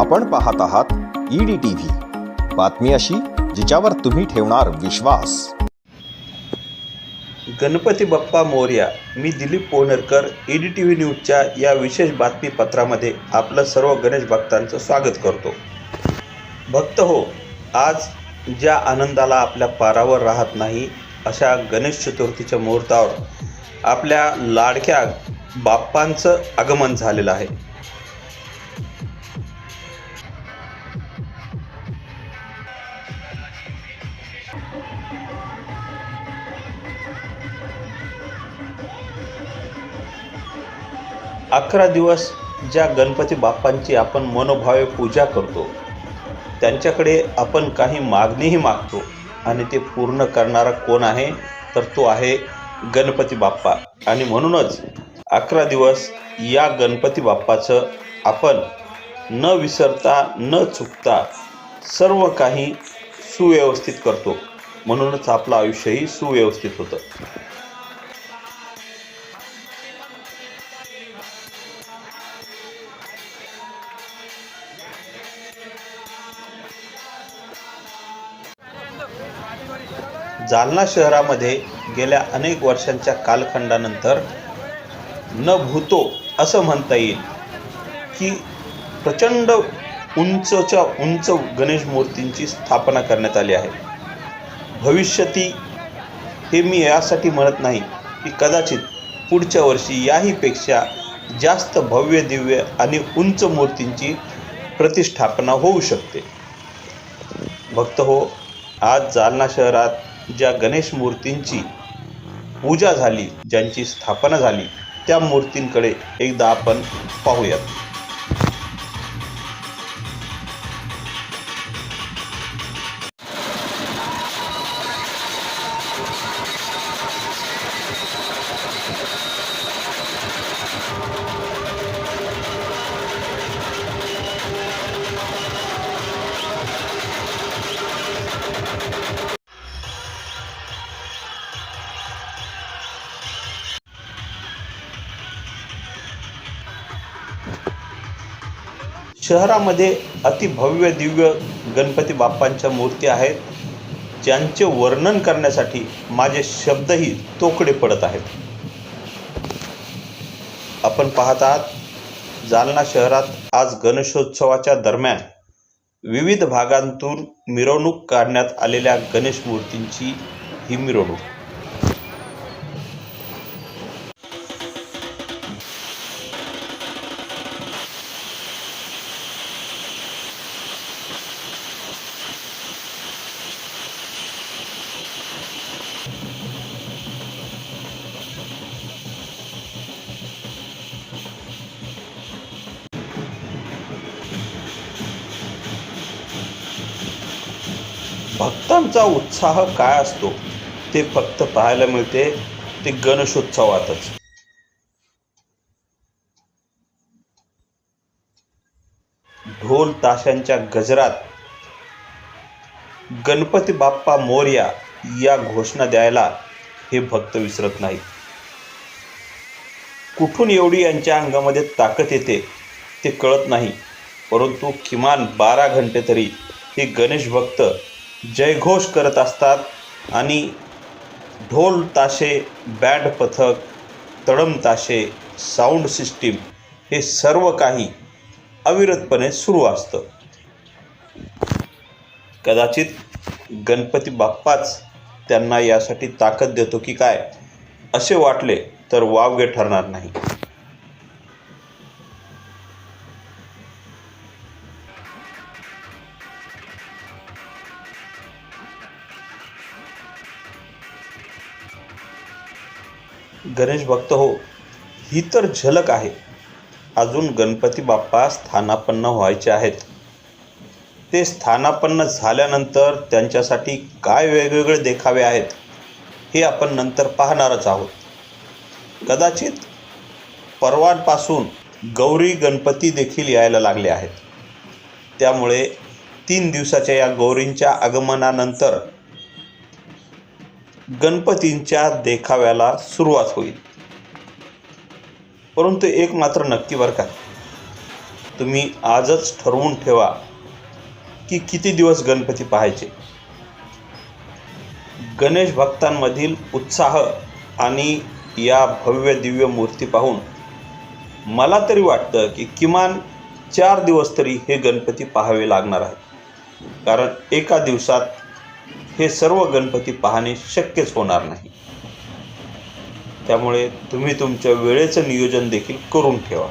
आपण पाहत आहात ईडी टी व्ही बातमी अशी जिच्यावर तुम्ही ठेवणार विश्वास. गणपती बाप्पा मोर्या मी Dilip Pohanarkar E T V न्यूजच्या या विशेष बातमीपत्रामध्ये आपलं सर्व गणेश भक्तांचं स्वागत करतो. भक्त हो आज ज्या आनंदाला आपल्या पारावर राहत नाही अशा गणेश चतुर्थीच्या मुहूर्तावर आपल्या लाडक्या बाप्पांचं आगमन झालेलं आहे. अकरा दिवस ज्या गणपती बाप्पांची आपण मनोभावे पूजा करतो त्यांच्याकडे आपण काही मागणीही मागतो आणि ते पूर्ण करणारा कोण आहे तर तो आहे गणपती बाप्पा. आणि म्हणूनच अकरा दिवस या गणपती बाप्पाचं आपण न विसरता न चुकता सर्व काही सुव्यवस्थित करतो. म्हणूनच आपलं आयुष्यही सुव्यवस्थित होतं. जालना शहरामध्ये गेल्या अनेक वर्षांच्या कालखंडानंतर न भूतो असं म्हणता येईल की प्रचंड उंचच्या उंच गणेश मूर्तींची स्थापना करण्यात आली आहे. भविष्यती हे मी यासाठी म्हणत नाही की कदाचित पुढच्या वर्षी याहीपेक्षा जास्त भव्य दिव्य आणि उंच मूर्तींची प्रतिष्ठापना होऊ शकते. भक्त हो आज जालना शहरात ज्या गणेश मूर्तींची पूजा झाली ज्यांची स्थापना झाली त्या मूर्तींकडे एकदा आपण पाहूयात. शहरामध्ये अतिभव्य दिव्य गणपती बाप्पांच्या मूर्ती आहेत. ज्यांचे वर्णन करण्यासाठी माझे शब्दही तोकडे पडत आहेत. आपण पाहत आहात जालना शहरात आज गणेशोत्सवाच्या दरम्यान विविध भागांतून मिरवणूक काढण्यात आलेल्या गणेश मूर्तींची ही मिरवणूक. भक्तांचा उत्साह काय असतो ते फक्त पाहायला मिळते ते गणेशोत्सवातच. ढोल ताशांच्या गजरात गणपती बाप्पा मोर्या या घोषणा द्यायला हे भक्त विसरत नाही कुठून एवढी यांच्या अंगामध्ये ताकद येते ते कळत नाही परंतु किमान बारा घंटे तरी हे गणेश भक्त जयघोष करत असतात आणि ढोल ताशे बँड पथक तडम ताशे साऊंड सिस्टीम हे सर्व काही अविरतपणे सुरू असतं. कदाचित गणपती बाप्पाच त्यांना यासाठी ताकद देतो की काय असे वाटले तर वावगे ठरणार नाही. गणेश भक्त हो ही तर झलक आहे. अजून गणपती बाप्पा स्थानापन्न व्हायचे आहेत. ते स्थानापन्न झाल्यानंतर त्यांच्यासाठी काय वेगवेगळे देखावे आहेत हे आपण नंतर पाहणारच आहोत. कदाचित परवांपासून गौरी गणपती देखील यायला लागले आहेत. त्यामुळे तीन दिवसाच्या या गौरींच्या आगमनानंतर गणपतींच्या देखाव्याला सुरुवात होईल. परंतु एक मात्र नक्की बरं का तुम्ही आजच ठरवून ठेवा की किती दिवस गणपती पाहायचे. गणेश भक्तांमधील उत्साह आणि या भव्य दिव्य मूर्ती पाहून मला तरी वाटतं की किमान चार दिवस तरी हे गणपती पाहावे लागणार आहे. कारण एका दिवसात हे सर्व गणपती पाहणे शक्यच होणार नाही. त्यामुळे तुम्ही तुमच्या वेळेचं नियोजन देखील करून ठेवा.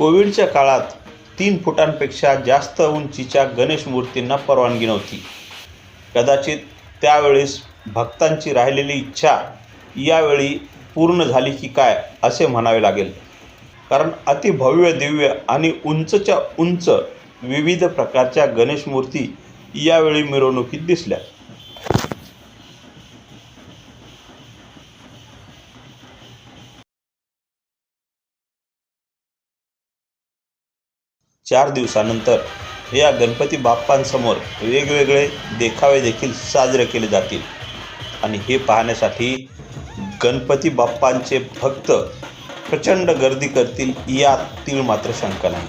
कोविडच्या काळात तीन फुटांपेक्षा जास्त उंचीच्या गणेश मूर्तींना परवानगी नव्हती. कदाचित त्यावेळेस भक्तांची राहिलेली इच्छा यावेळी पूर्ण झाली की काय असे म्हणावे लागेल. कारण अतिभव्य दिव्य आणि उंचच्या उंच विविध प्रकारच्या गणेश मूर्ती यावेळी मिरवणुकीत दिसल्या. चार दिवसानंतर या गणपती बाप्पांसमोर वेगवेगळे देखावे देखील साजरे केले जातील. आणि हे पाहण्यासाठी गणपती बाप्पांचे भक्त प्रचंड गर्दी करतील यात तीळ मात्र शंका नाही.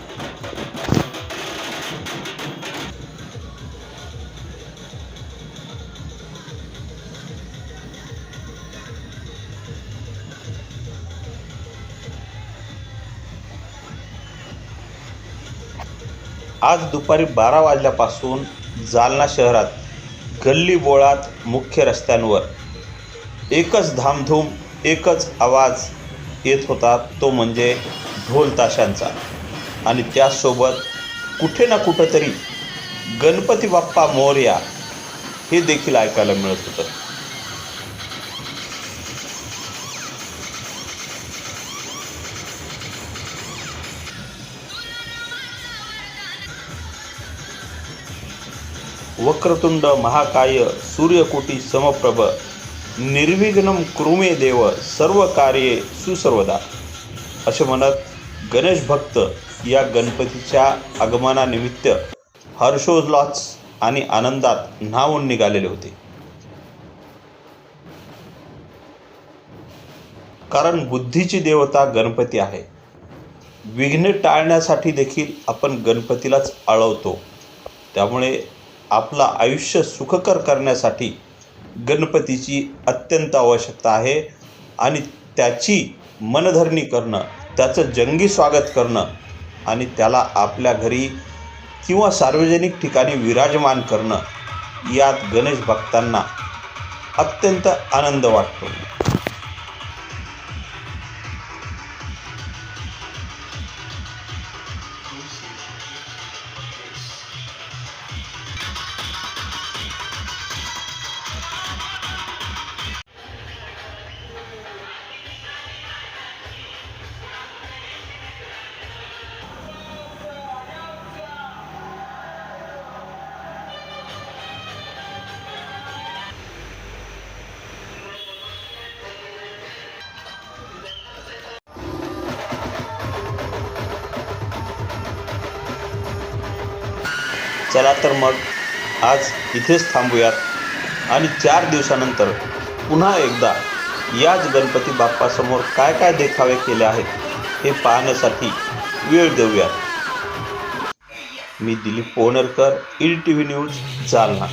आज दुपारी बारा वाजल्यापासून जालना शहरात गल्ली बोळात मुख्य रस्त्यांवर एकच धामधूम एकच आवाज येत होता तो म्हणजे ढोल ताशांचा. आणि त्यासोबत कुठे ना कुठंतरी गणपती बाप्पा मोर्या हे देखील ऐकायला मिळत होतं. वक्रतुंड महाकाय सूर्यकोटी समप्रभ निर्विघ्नम कृमे देव सर्व कार्ये सुसर्वदा. असे म्हणत गणेश भक्त या गणपतीच्या आगमनानिमित्त हर्षोल्लास आणि आनंदात न्हावून निघालेले होते. कारण बुद्धीची देवता गणपती आहे. विघ्ने टाळण्यासाठी देखील आपण गणपतीलाच आळवतो. त्यामुळे आपलं आयुष्य सुखकर करण्यासाठी गणपतीची अत्यंत आवश्यकता आहे आणि त्याची मनधरणी करणं त्याचं जंगी स्वागत करणं आणि त्याला आपल्या घरी किंवा सार्वजनिक ठिकाणी विराजमान करणं यात गणेश भक्तांना अत्यंत आनंद वाटतो. चला तर मग आज इथेच थांबूयात. आणि चार दिवसानंतर पुन्हा एकदा याच गणपती बाप्पासमोर काय काय देखावे केले आहेत हे पाहण्यासाठी वेळ देऊयात. मी Dilip Pohanarkar E T V news Jalna.